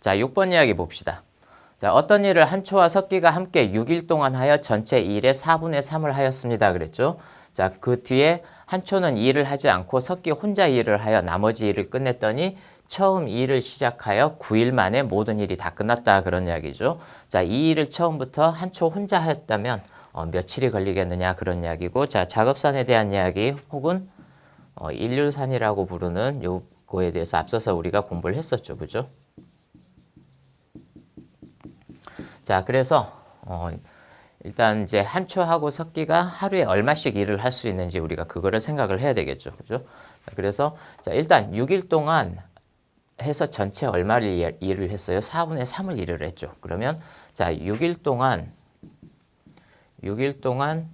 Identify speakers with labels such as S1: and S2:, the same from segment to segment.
S1: 자, 6번 이야기 봅시다. 자, 어떤 일을 한 초와 석기가 함께 6일 동안 하여 전체 일의 4분의 3을 하였습니다. 그랬죠? 자, 그 뒤에 한 초는 일을 하지 않고 석기 혼자 일을 하여 나머지 일을 끝냈더니 처음 일을 시작하여 9일 만에 모든 일이 다 끝났다. 그런 이야기죠. 자, 이 일을 처음부터 한 초 혼자 하였다면 어, 며칠이 걸리겠느냐. 그런 이야기고. 자, 작업산에 대한 이야기 혹은 어, 인류산이라고 부르는 요거에 대해서 앞서서 우리가 공부를 했었죠. 그죠? 자, 그래서 어, 일단 이제 한초하고 석기가 하루에 얼마씩 일을 할 수 있는지 우리가 그거를 생각을 해야 되겠죠. 그죠? 자, 그래서 자, 일단 6일 동안 해서 전체 얼마를 일- 일을 했어요? 4분의 3을 일을 했죠. 그러면 자, 6일 동안 6일 동안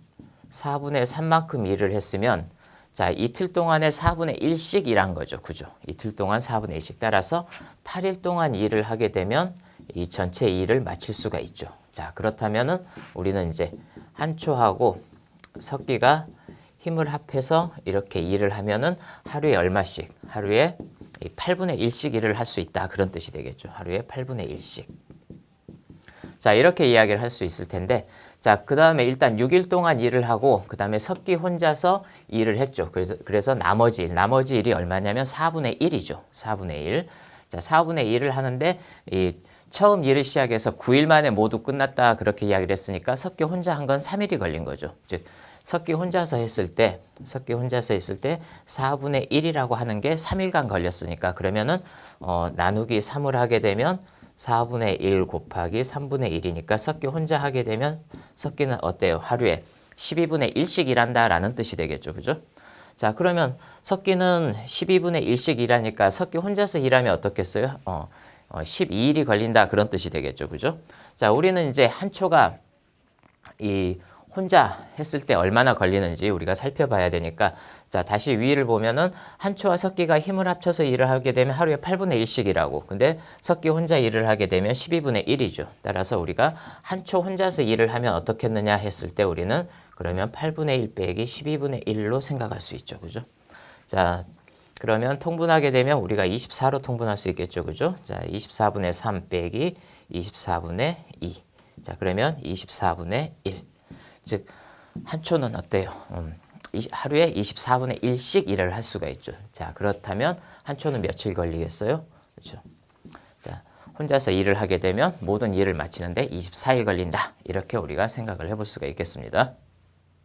S1: 4분의 3만큼 일을 했으면 자, 이틀 동안에 4분의 1씩 일한 거죠. 그죠? 이틀 동안 4분의 1씩 따라서 8일 동안 일을 하게 되면 이 전체 일을 마칠 수가 있죠. 자, 그렇다면은 우리는 이제 한초하고 석기가 힘을 합해서 이렇게 일을 하면은 하루에 얼마씩, 하루에 이 8분의 1씩 일을 할 수 있다. 그런 뜻이 되겠죠. 하루에 8분의 1씩. 자, 이렇게 이야기를 할 수 있을 텐데, 자, 그 다음에 일단 6일 동안 일을 하고, 그 다음에 석기 혼자서 일을 했죠. 그래서, 그래서 나머지 일, 나머지 일이 얼마냐면 4분의 1이죠. 4분의 1. 자, 4분의 1을 하는데, 이, 처음 일을 시작해서 9일 만에 모두 끝났다. 그렇게 이야기를 했으니까 석기 혼자 한 건 3일이 걸린 거죠. 즉, 석기 혼자서 했을 때, 석기 혼자서 했을 때 4분의 1이라고 하는 게 3일간 걸렸으니까, 그러면은, 어, 나누기 3을 하게 되면 4분의 1 곱하기 3분의 1이니까 석기 혼자 하게 되면 석기는 어때요? 하루에 12분의 1씩 일한다라는 뜻이 되겠죠. 그죠? 자, 그러면 석기는 12분의 1씩 일하니까 석기 혼자서 일하면 어떻겠어요? 어, 어 12일이 걸린다 그런 뜻이 되겠죠. 그죠? 자, 우리는 이제 한 초가 이 혼자 했을 때 얼마나 걸리는지 우리가 살펴봐야 되니까 자 다시 위를 보면은 한 초와 석기가 힘을 합쳐서 일을 하게 되면 하루에 8분의 1씩 일하고 근데 석기 혼자 일을 하게 되면 12분의 1이죠. 따라서 우리가 한 초 혼자서 일을 하면 어떻겠느냐 했을 때 우리는 그러면 8분의 1 빼기 12분의 1로 생각할 수 있죠. 그죠? 자 그러면 통분하게 되면 우리가 24로 통분할 수 있겠죠. 그죠? 자 24분의 3 빼기 24분의 2. 자 그러면 24분의 1. 즉 한 초는 어때요? 음, 이- 하루에 24분의 1씩 일을 할 수가 있죠. 자 그렇다면 한 초는 며칠 걸리겠어요? 그렇죠. 자 혼자서 일을 하게 되면 모든 일을 마치는데 24일 걸린다. 이렇게 우리가 생각을 해볼 수가 있겠습니다.